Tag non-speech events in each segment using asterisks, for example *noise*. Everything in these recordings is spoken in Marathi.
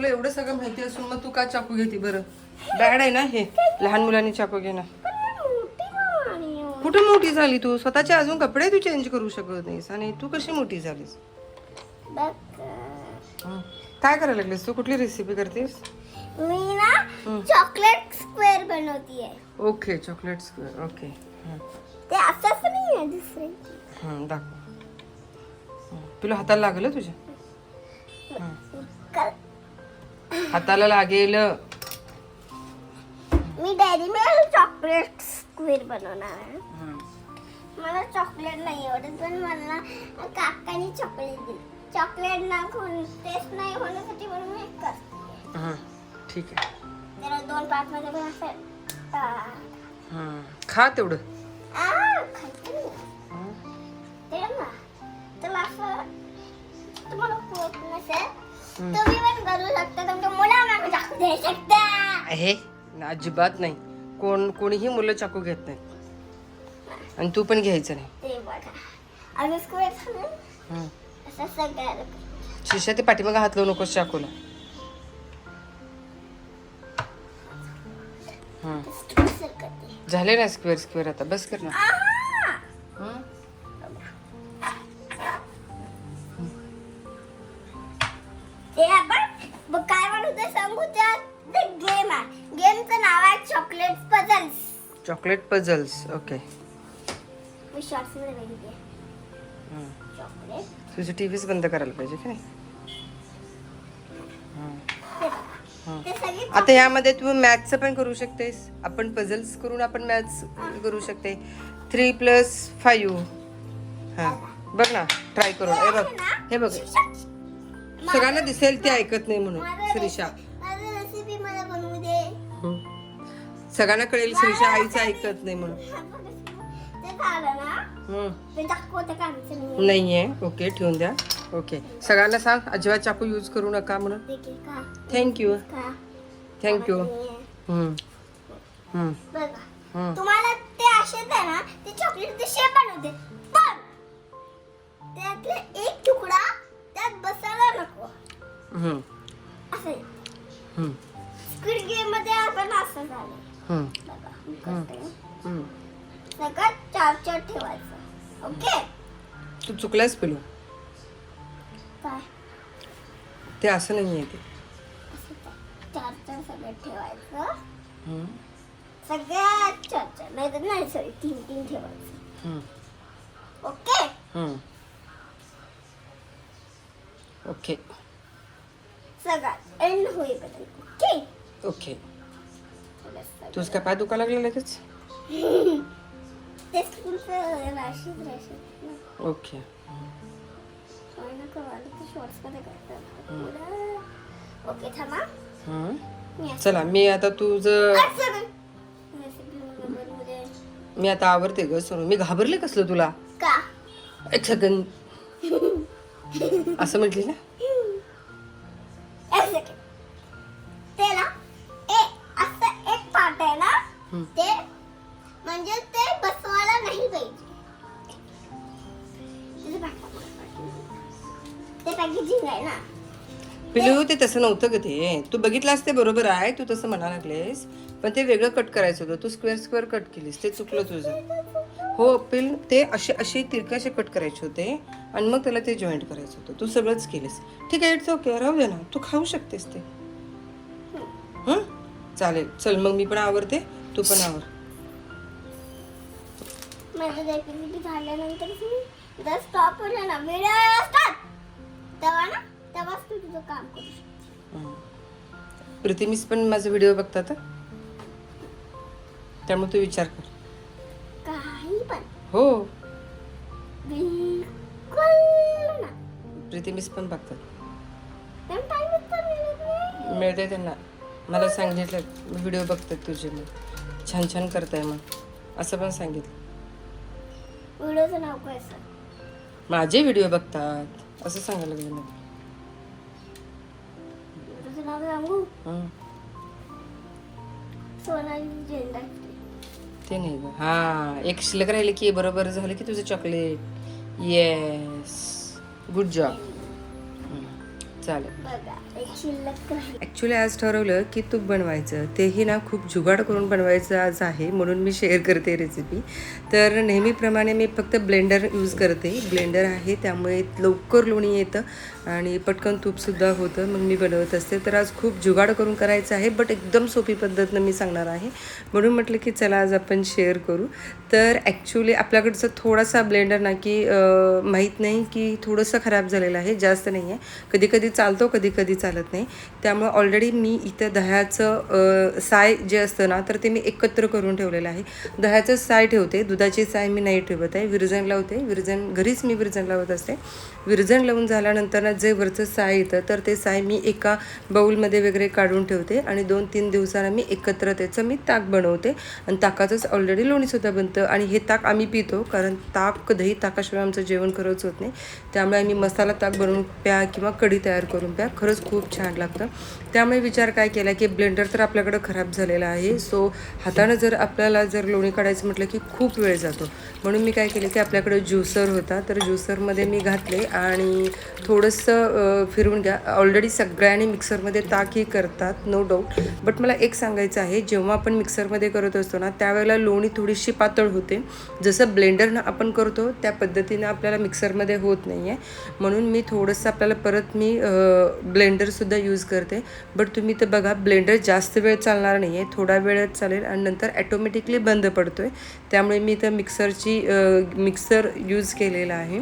तुला एवढं सगळं माहिती असून मग तू का चाकू घेते बरं? बॅड आहे ना हे? लहान मुलांनी चाकू घेणं? कुठे मोठी झाली तू? स्वतःचे अजून कपडे तू चेंज करू शकत नाहीस. आणि तू कशी मोठी झालीस. काय करायला लागलीस? तू कुठली रेसिपी करतेस? मी ना chocolate square बनवतीये. Okay chocolate square okay. ते असंच नाही आहे दुसरे. हं, दाखव. तुला हाताला लागलं तुझ्या? हाताला लागेल मी डेअरी मिल्क चॉकलेट स्क्वेअर बनवणार आहे. मला चॉकलेट नाही आवडत पण मला काकाने चॉकलेट दिली चॉकलेट ना खाऊन टेस्ट नाही होण्यासाठी म्हणून मी करते हं. ठीक आहे त्याला दोन पार्टमध्ये पण असं आ, हं. खा तेवढं आ, खायचं नाही. हं. ते ना त्याला असं तुम्हाला होत नसेल. तुम्ही पण करू शकता तुमच्या मुलांना पण दाखवू देऊ शकता. आहे? ना, अजिबात नाही. कोण कोणीही मुलं चाकू घेत नाही आणि तू पण घ्यायचं नाही. ते बघा. अजून स्क्वेअर झालं हं. असं सगळं शिष्या ते पाठीमागं हात लावू नकोस चाकूला. हं. झाले ना स्क्वेअर स्क्वेअर आता. बस कर ना. Chocolate puzzles okay. मी शॉर्ट्समध्ये बघितले. चॉकलेट. तुझी टी व्हीच बंद करायला पाहिजे की नाही. ते बघा. ते सगळे आता यामध्ये तू मॅथचं पण करू शकतेस. आपण पझल्स करून आपण मॅथ्स करू शकते. Three plus five. हां. बघ ना ट्राय करून. हे बघ. हे बघ. सगळ्यांना दिसेल ते ऐकत नाही म्हणून श्रीषा सगळ्यांना कळेल श्रीषा आईचं ऐकत नाही म्हणून. नाहीये ओके ठेवून द्या. ओके. सगळ्यांना सांग अजिबात चाकू यूज करू नका म्हणून. Thank you thank you. हं. हं. हं. तुम्हाला ते असे आहे ना ते चॉकलेट शेप बनवते. पण त्यातले एक तुकडा त्यात बसायला नको. हं. असं हं. स्क्विड गेममध्ये आपण असं झालं. सगळं चार चार ठेवायचं. ओके? तू चुकलास पिलू. काय? ते असं नाही आहे ते. चार चार सगळं ठेवायचं. सगळ्यात चार चार नाही तर नाही सॉरी तीन तीन ठेवायचं. ओके. ओके. सगळ्यात एंड होईपर्यंत. ओके? ओके. तुझं काय पाय दुखायला लागलं लगेच? ओके. चला मी आता तुझं सेकंद. मी आता आवडते ग सोनू. मी घाबरले कसलं तुला? का? एक सेकंड *laughs* असं म्हटली ना? ते तसं नव्हतं ग ते. तू बघितलास ते बरोबर आहे तू तसं म्हणा लागलेस. पण ते वेगळं कट करायचं होतं. तू स्क्वेअर स्क्वेअर कट केलीस. ते चुकलं तुझं. हो पिल ते असे असे तिरके कट करायचे होते. आणि मग त्याला ते जॉईंट करायचं होतं. तू सगळंच केलीस. ठीक आहे इट्स ओके राहू दे ना. तू खाऊ शकतेस ते. हं? चालेल. चल मग मी पण आवरते. तू पण आवर. माझं झाल्यानंतर ना? तेव्हाच तू तुझं काम करू शकते. हं. प्रतिमिस पण माझा व्हिडिओ बघतात हं. त्यामुळे तू विचार कर. काही पण. हो. बिलकुल ना. प्रतिमिस पण बघतात. पण टाइमच तर मिळत नाही. मिळते त्यांना. मला सांगितलं व्हिडिओ बघतात तुझे मग छान छान करताय मग असं पण सांगितलं. व्हिडिओचं नाव काय सर माझे व्हिडिओ बघतात. असं सांगायला लागलं सोनाली झेंडा ते नाही ग. हां एक शिल्लक राहिले की बरोबर झालं की तुझं चॉकलेट येस गुड जॉब चालेल. ॲक्च्युली आज ठरवलं की तूप बनवायचं. तेही ना खूप जुगाड करून बनवायचं आज आहे म्हणून मी शेअर करते रेसिपी तर नेहमीप्रमाणे मी फक्त ब्लेंडर यूज करते. ब्लेंडर आहे त्यामुळे लवकर लोणी येतं आणि पटकन तूपसुद्धा होतं मग मी बनवत असते. तर आज खूप जुगाड करून करायचं आहे बट एकदम सोपी पद्धतनं मी सांगणार आहे. म्हणून म्हटलं की चला आज आपण शेअर करू. तर ॲक्च्युली आपल्याकडचं थोडासा ब्लेंडर ना की माहीत नाही की थोडंसं खराब झालेलं आहे जास्त नाही आहे कधी कधी चालतो कधी कधी चालतो. नाही. त्यामुळे ऑलरेडी मी इथं दह्याचं साय जे असतं ना तर ते मी एकत्र करून ठेवलेलं आहे. दह्याचं साय ठेवते दुधाची साय मी नाही ठेवत आहे. विरजण लावते विरजण घरीच मी विरजण लावत असते. विरजण लावून झाल्यानंतर ना जे वरचं साय येतं तर ते साय मी एका बाऊलमध्ये वगैरे काढून ठेवते आणि दोन तीन दिवसांना मी एकत्र त्याचं मी ताक बनवते. आणि ताकाचंच ऑलरेडी लोणीसुद्धा बनतं. आणि हे ताक आम्ही पितो कारण ताक दही ताकाशिवाय आमचं जेवण खरंच होत नाही. त्यामुळे आम्ही मसाला ताक बनवून प्या किंवा कढी तयार करून प्या. खरंच खूप खूप छान लागतं. त्यामुळे विचार काय केला की ब्लेंडर तर आपल्याकडं खराब झालेला आहे. सो हातानं जर आपल्याला जर लोणी काढायचं म्हटलं की खूप वेळ जातो. म्हणून मी काय केलं की आपल्याकडं ज्युसर होता. तर ज्युसरमध्ये मी घातले आणि थोडंसं फिरून फिरवून घ्या. ऑलरेडी सगळ्यांनी मिक्सरमध्ये ताकही करतात नो डाऊट बट मला एक सांगायचं आहे जेव्हा आपण मिक्सरमध्ये करत असतो ना त्यावेळेला लोणी थोडीशी पातळ होते. जसं ब्लेंडरनं आपण करतो त्या पद्धतीनं आपल्याला मिक्सरमध्ये होत नाही आहे म्हणून मी थोडंसं आपल्याला परत मी ब्लेंडरसुद्धा यूज करते. बट तुम्ही तर बघा ब्लेंडर जास्त वेळ चालणार नाही आहे थोडा वेळच चालेल आणि नंतर ॲटोमॅटिकली बंद पडतो आहे त्यामुळे मी तर मिक्सरची मिक्सर यूज केलेला आहे.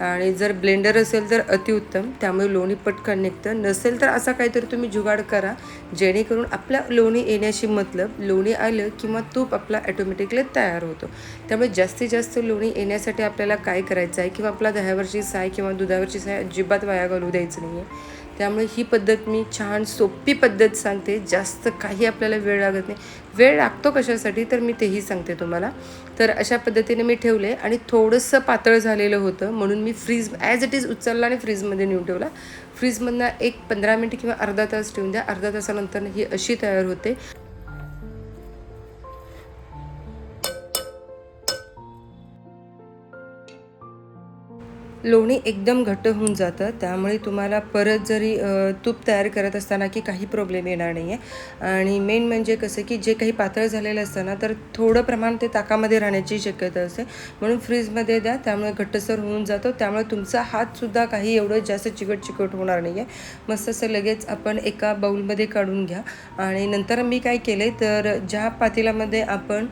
आणि जर ब्लेंडर असेल तर अतिउत्तम त्यामुळे लोणी पटकन निघतं. नसेल तर असा काहीतरी तुम्ही जुगाड करा जेणेकरून आपल्या लोणी येण्याशी मतलब लोणी आलं किंवा तूप आपला ॲटोमॅटिकली तयार होतो. त्यामुळे जास्तीत जास्त लोणी येण्यासाठी आपल्याला काय करायचं आहे किंवा आपला दह्यावरची साय किंवा दुधावरची साय अजिबात वाया घालू द्यायचं नाही आहे त्यामुळे ही पद्धत मी छान सोपी पद्धत सांगते जास्त काही आपल्याला वेळ लागत नाही. वेळ लागतो कशासाठी तर मी तेही सांगते तुम्हाला. तर अशा पद्धतीने मी ठेवले आणि थोडंसं पातळ झालेलं होतं. म्हणून मी फ्रीज ॲज इट इज उचलला आणि फ्रीजमध्ये नेऊन ठेवला. फ्रीजमधनं एक पंधरा मिनिट किंवा अर्धा तास ठेवून द्या. अर्धा तासानंतर ही अशी तयार होते. लोणी एकदम घट्ट होऊन जातं. त्यामुळे तुम्हाला परत जरी तूप तयार करत असताना की काही प्रॉब्लेम येणार नाही आहे आणि मेन म्हणजे कसं की जे काही पातळ झालेलं असतं ना तर थोडं प्रमाण ते ताकामध्ये राहण्याची शक्यता असते. म्हणून फ्रीजमध्ये द्या त्यामुळे घट्टसर होऊन जातो. त्यामुळे तुमचा हातसुद्धा काही एवढं जास्त चिकट चिकट होणार नाही आहे मस्त असं लगेच आपण एका बाऊलमध्ये काढून घ्या. आणि नंतर मी काय केले तर ज्या पातेल्यामध्ये आपण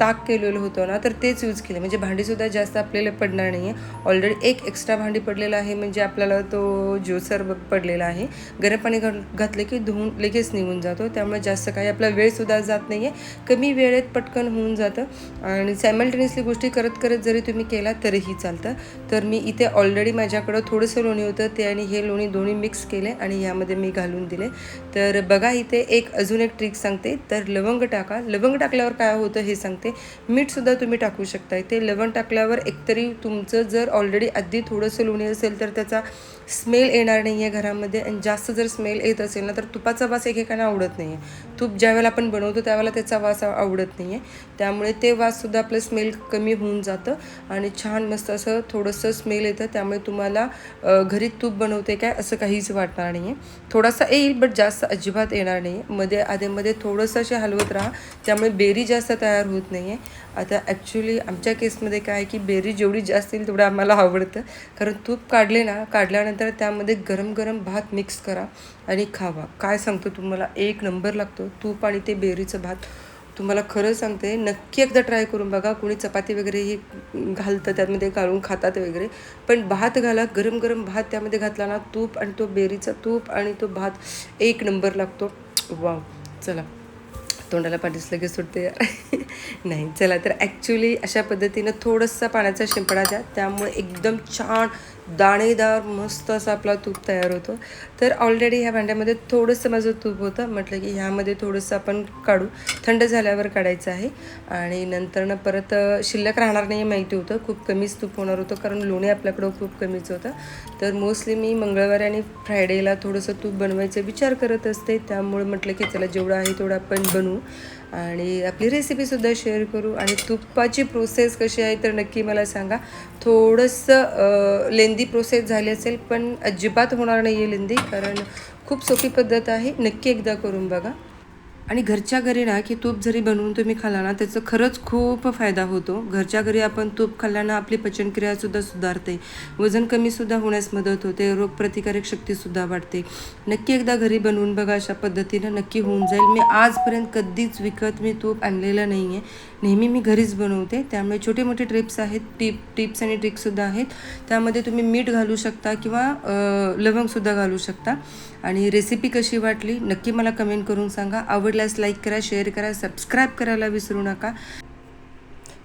ताक केलेलं होतं ना तर तेच यूज केलं म्हणजे भांडीसुद्धा जास्त आपल्याला पडणार नाही आहे ऑलरेडी एक एक्स्ट्रा भांडी पडलेलं आहे म्हणजे आपल्याला तो ज्युसर पडलेला आहे. गरम पाणी घाल घातलं की धुवून लगेच निघून जातो. त्यामुळे जास्त काही आपला वेळसुद्धा जात नाही आहे कमी वेळेत पटकन होऊन जातं. आणि सायमल्टेनियसली गोष्टी करत करत जरी तुम्ही केला तरीही चालतं. तर मी इथे ऑलरेडी माझ्याकडं थोडंसं लोणी होतं. ते आणि हे लोणी दोन्ही मिक्स केले आणि यामध्ये मी घालून दिले. तर बघा इथे एक अजून एक ट्रिक सांगते. तर लवंग टाका. लवंग टाकल्यावर काय होतं हे सांगते. मीठसुद्धा तुम्ही टाकू शकता ते लवंग टाकल्यावर एकतरी तुमचं जर ऑलरेडी आधी थोडंसं लोणी असेल तर त्याचा स्मेल येणार नाही आहे घरामध्ये. आणि जास्त जर स्मेल येत असेल ना तर तुपाचा वास एकेकांना आवडत नाही आहे तूप ज्यावेळेला आपण बनवतो त्यावेळेला त्याचा वास आवडत नाही आहे त्यामुळे ते वाससुद्धा आपलं स्मेल कमी होऊन जातं आणि छान मस्त असं थोडंसं स्मेल येतं. त्यामुळे तुम्हाला घरी तूप बनवते काय असं काहीच वाटणार नाही आहे थोडासा येईल बट जास्त अजिबात येणार नाही आहे मध्ये आधेमध्ये थोडंसं असे हलवत राहा. त्यामुळे बेरी जास्त तयार होत नाही आहे आता ॲक्च्युली आमच्या केसमध्ये काय आहे की बेरी जेवढी जास्त येईल तेवढं आम्हाला आवडतं कारण तूप काढले ना काढल्यानंतर त्यामध्ये गरम गरम भात मिक्स करा आणि खावा. काय सांगतो तुम्हाला? एक नंबर लागतो. तूप आणि ते बेरीचं भात. तुम्हाला खरं सांगते नक्की एकदा ट्राय करून बघा. कोणी चपाती वगैरेही घालतं त्यामध्ये घालून खातात वगैरे. पण भात घाला गरम गरम भात त्यामध्ये घातला ना तूप आणि तो बेरीचा तूप आणि तो भात एक नंबर लागतो. वाव चला. तोंडाला पाठीस लगेच सुटते *laughs* नाही चला तर ॲक्च्युली अशा पद्धतीनं थोडंसं पाण्याचा शिंपडा द्या. त्यामुळे एकदम छान दाणेदार मस्त असा आपला तूप तयार होतो. तर ऑलरेडी ह्या भांड्यामध्ये थोडंसं माझं तूप होतं. म्हटलं की ह्यामध्ये थोडंसं आपण काढू. थंड झाल्यावर काढायचं आहे. आणि नंतरनं परत शिल्लक राहणार नाही माहिती होतं. खूप कमीच तूप होणार होतं कारण लोणी आपल्याकडं खूप कमीच होतं. तर मोस्टली मी मंगळवारी आणि फ्रायडेला थोडंसं तूप बनवायचा विचार करत असते. त्यामुळे म्हटलं की चला जेवढं आहे तेवढं आपण बनवू. आणि आपली रेसिपीसुद्धा शेअर करू. आणि तुपाची प्रोसेस कशी आहे तर नक्की मला सांगा. थोडंसं लेंदी प्रोसेस झाली असेल पण अजिबात होणार नाही आहे लेंदी कारण खूप सोपी पद्धत आहे. नक्की एकदा करून बघा. आणि घरच्या घरी ना की तूप जरी बनवून तुम्ही खाला ना त्याचं खरंच खूप फायदा होतो. घरच्या घरी आपण तूप खाल्ल्यानं आपली पचनक्रियासुद्धा सुधारते. वजन कमीसुद्धा होण्यास मदत होते. रोगप्रतिकारक शक्तीसुद्धा वाढते. नक्की एकदा घरी बनवून बघा अशा पद्धतीनं नक्की होऊन जाईल. मी आजपर्यंत कधीच विकत मी तूप आणलेलं नाही आहे नेहमी मी घरीच बनवते. त्यामुळे छोटे मोठे ट्रिप्स आहेत टिप टिप्स आणि ट्रिक्ससुद्धा आहेत. त्यामध्ये तुम्ही मीठ घालू शकता किंवा लवंगसुद्धा घालू शकता. आणि रेसिपी कशी वाटली नक्की मला कमेंट करून सांगा. आवडल्यास लाईक करा शेअर करा सबस्क्राईब करायला विसरू नका.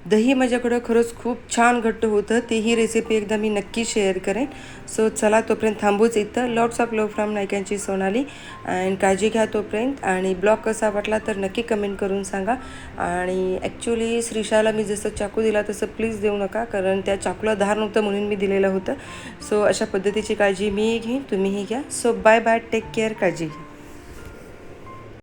दही माझ्याकडं खरंच खूप छान घट्ट होतं. तेही रेसिपी एकदा मी नक्की शेअर करेन. सो चला तोपर्यंत थांबूच इथं. लॉट्स ऑफ लव फ्रॉम नायकांची सोनाली. अँड काळजी घ्या तोपर्यंत. आणि ब्लॉग कसा वाटला तर नक्की कमेंट करून सांगा. आणि ॲक्च्युली श्रीशाला मी जसं चाकू दिला तसं प्लीज देऊ नका. कारण त्या चाकूला धार नव्हतं म्हणून मी दिलेलं होतं. सो अशा पद्धतीची काळजी मीही घेईन. तुम्हीही घ्या. So bye bye take care काळजी घ्या.